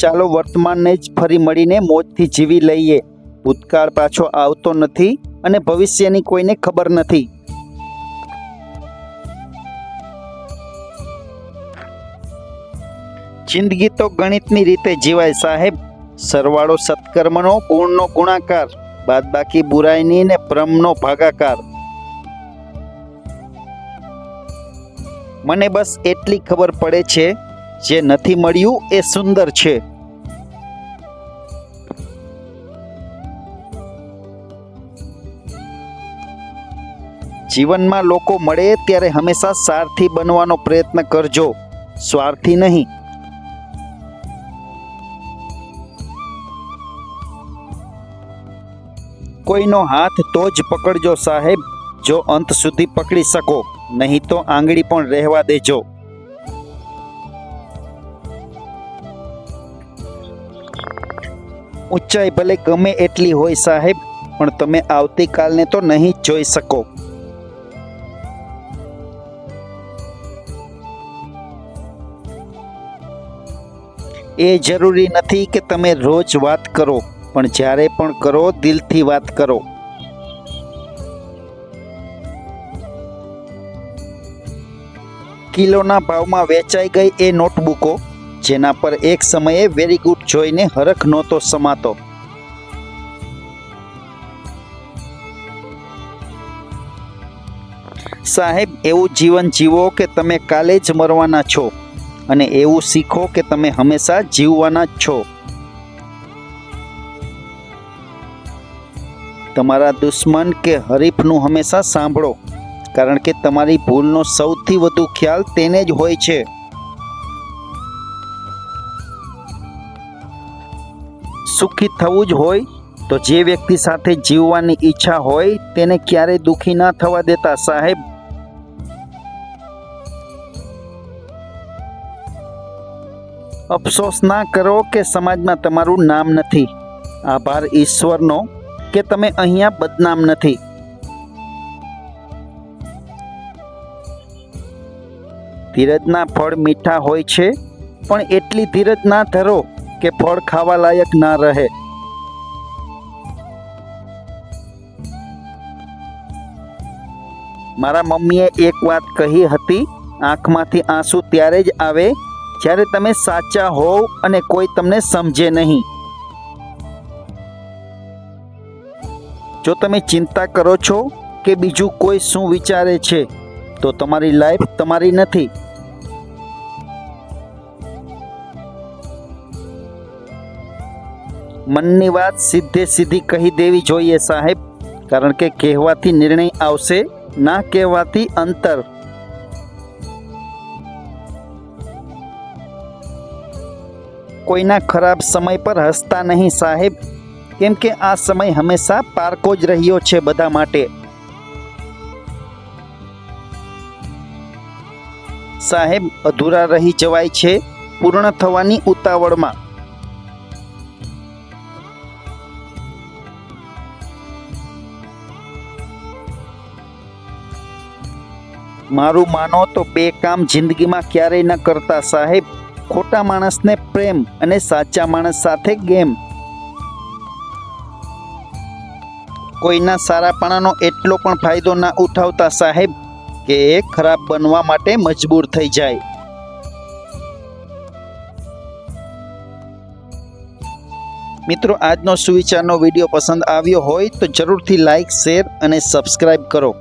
ચાલો વર્તમાનને જ ફરી મળીને મોજથી જીવી લઈએ. ભૂતકાળ પાછો આવતો નથી અને ભવિષ્યની કોઈને ખબર નથી. જિંદગી તો ગણિતની રીતે જીવાય સાહેબ. સરવાળો સત્કર્મનો ગુણનો ગુણાકાર. બાદબાકી બુરાઈની ને ભ્રમનો ભાગાકાર. મને બસ એટલી ખબર પડે છે જે નથી મળ્યું એ સુંદર છે. જીવનમાં લોકો મળે ત્યારે હંમેશા સારથી બનવાનો પ્રયત્ન કરજો. સ્વાર્થી નહીં. કોઈનો હાથ તો જ પકડજો સાહેબ, જો અંત સુધી પકડી શકો, નહીં તો આંગળી પણ રહેવા દેજો. ઊંચાઈ ભલે ગમે એટલી હોય સાહેબ, પણ તમે આવતીકાલને તો નહીં જોઈ શકો. એ જરૂરી નથી કે તમે રોજ વાત કરો, પણ જ્યારે પણ કરો, દિલથી વાત કરો. કિલોના ભાવમાં વેચાઈ ગઈ એ નોટબુકો? જેના પર એક સમયે વેરી ગુડ જોઈને હરખ નહોતો સમાતો. સાહેબ, એવું જીવન જીવો કે તમે કાલે જ મરવાના છો અને એવું શીખો કે તમે હંમેશા જીવવાના જ છો. તમારા દુશ્મન કે હરીફનું હંમેશા સાંભળો, કારણ કે તમારી ભૂલનો સૌથી વધુ ખ્યાલ તેને જ હોય છે. સુખી થવું જ હોય, તો જે વ્યક્તિ સાથે જીવવાની ઈચ્છા હોય, તેને ક્યારેય દુઃખી ના થવા દેતા, સાહેબ. અફસોસ ના કરો કે સમાજમાં તમારું નામ નથી. આભાર ઈશ્વરનો કે તમે અહીંયા બદનામ નથી. ધીરજના ફળ મીઠા હોય છે, પણ એટલી ધીરજ ના ધરો. કે ફળ ખાવા લાયક ના રહે. મારા મમ્મીએ એક વાત કહી હતી, આંખમાંથી આંસુ ત્યારે જ આવે જ્યારે તમે સાચા હોવ અને કોઈ તમને સમજે નહીં. જો તમે ચિંતા કરો છો કે બીજું કોઈ શું વિચારે છે, તો તમારી લાઈફ તમારી નથી. મનની વાત સીધે સીધી કહી દેવી જોઈએ સાહેબ, કારણ કે કહેવાથી નિર્ણય આવશે, ના કહેવાથી અંતર. કોઈના ખરાબ સમય પર હસતા નહીં સાહેબ, કેમ કે આ સમય હંમેશા પારકો જ રહ્યો છે બધા માટે. સાહેબ, અધૂરા રહી જવાય છે પૂર્ણ થવાની ઉતાવળમાં. મારું માનો તો બે કામ જિંદગીમાં ક્યારેય ન કરતા, સાહેબ. ખોટા માણસને પ્રેમ અને સાચા માણસ સાથે ગેમ. કોઈના સારાપણાનો એટલો પણ ફાયદો ના ઉઠાવતા, સાહેબ, કે એ ખરાબ બનવા માટે મજબૂર થઈ જાય. મિત્રો, આજનો સુવિચારનો વીડિયો પસંદ આવ્યો હોય તો જરૂરથી લાઈક, શેર અને સબસ્ક્રાઈબ કરો.